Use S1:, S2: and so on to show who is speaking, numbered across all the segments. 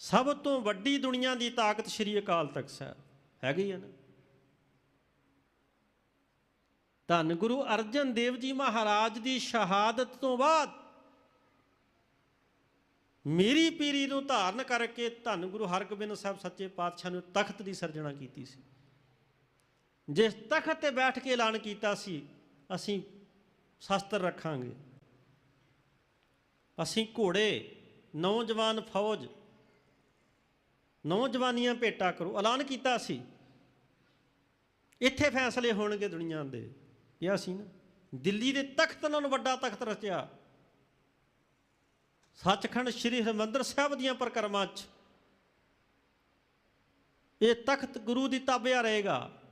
S1: ਸਭ ਤੋਂ ਵੱਡੀ ਦੁਨੀਆ ਦੀ ਤਾਕਤ ਸ੍ਰੀ ਅਕਾਲ ਤਖਤ ਸਾਹਿਬ। ਹੈਗੀ ਹੈ ਨਾ। ਧੰਨ ਗੁਰੂ ਅਰਜਨ ਦੇਵ ਜੀ ਮਹਾਰਾਜ ਦੀ ਸ਼ਹਾਦਤ ਤੋਂ ਬਾਅਦ ਮੇਰੀ ਪੀਰੀ ਨੂੰ ਧਾਰਨ ਕਰਕੇ ਧੰਨ ਗੁਰੂ ਹਰਗੋਬਿੰਦ ਸਾਹਿਬ ਸੱਚੇ ਪਾਤਸ਼ਾਹ ਨੇ ਤਖਤ ਦੀ ਸਿਰਜਣਾ ਕੀਤੀ ਸੀ। ਜਿਸ ਤਖਤ ਤੇ ਬੈਠ ਕੇ ਐਲਾਨ ਕੀਤਾ ਸੀ, ਅਸੀਂ ਸ਼ਸਤਰ ਰੱਖਾਂਗੇ। ਅਸੀਂ ਘੋੜੇ, ਨੌਜਵਾਨ ਫੌਜ ਨੌਜਵਾਨੀਆਂ ਭੇਟਾ ਕਰੋ, ਐਲਾਨ ਕੀਤਾ ਸੀ। ਇੱਥੇ ਫੈਸਲੇ ਹੋਣਗੇ ਦੁਨੀਆ ਦੇ। ਇਹ ਸੀ ਨਾ, ਦਿੱਲੀ ਦੇ ਤਖਤ ਨਾਲੋਂ ਵੱਡਾ ਤਖਤ ਰਚਿਆ। ਸੱਚਖੰਡ ਸ੍ਰੀ ਹਰਿਮੰਦਰ ਸਾਹਿਬ ਦੀਆਂ ਪ੍ਰਕਰਮਾਂ 'ਚ। ਇਹ ਤਖਤ ਗੁਰੂ ਦੀ ਤਾਬਿਆ ਰਹੇਗਾ।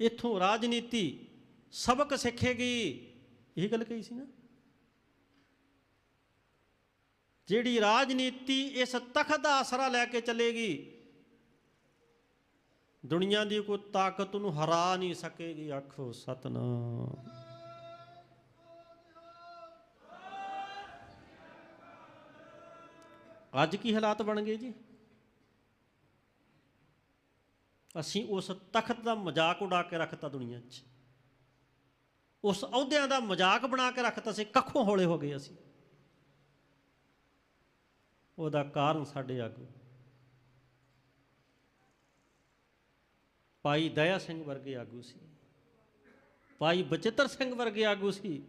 S1: ਇਥੋਂ ਰਾਜਨੀਤੀ ਸਬਕ ਸਿੱਖੇਗੀ। ਇਹ ਗੱਲ ਕਹੀ ਸੀ ਨਾ? ਜਿਹੜੀ ਰਾਜਨੀਤੀ ਇਸ ਤਖਤ ਦਾ ਆਸਰਾ ਲੈ ਕੇ ਚੱਲੇਗੀ, ਦੁਨੀਆ ਦੀ ਕੋਈ ਤਾਕਤ ਨੂੰ ਹਰਾ ਨਹੀਂ ਸਕੇਗੀ। ਆਖੋ, ਸਤਨਾਮ। ਅੱਜ ਕੀ ਹਾਲਾਤ ਬਣ ਗਏ ਜੀ? ਅਸੀਂ ਉਸ ਤਖਤ ਦਾ ਮਜ਼ਾਕ ਉਡਾ ਕੇ ਰੱਖਤਾ ਦੁਨੀਆ 'ਚ। ਉਸ ਅਹੁਦਿਆਂ ਦਾ ਮਜ਼ਾਕ ਬਣਾ ਕੇ ਰੱਖਤਾ ਸੀ। ਕੱਖੋਂ ਹੌਲੇ ਹੋ ਗਏ ਅਸੀਂ। ਉਹਦਾ ਕਾਰਨ ਸਾਡੇ ਆਗੂ ਭਾਈ ਦਇਆ ਸਿੰਘ ਵਰਗੇ ਆਗੂ ਸੀ। ਭਾਈ ਬਚਿੱਤਰ ਸਿੰਘ ਵਰਗੇ ਆਗੂ ਸੀ।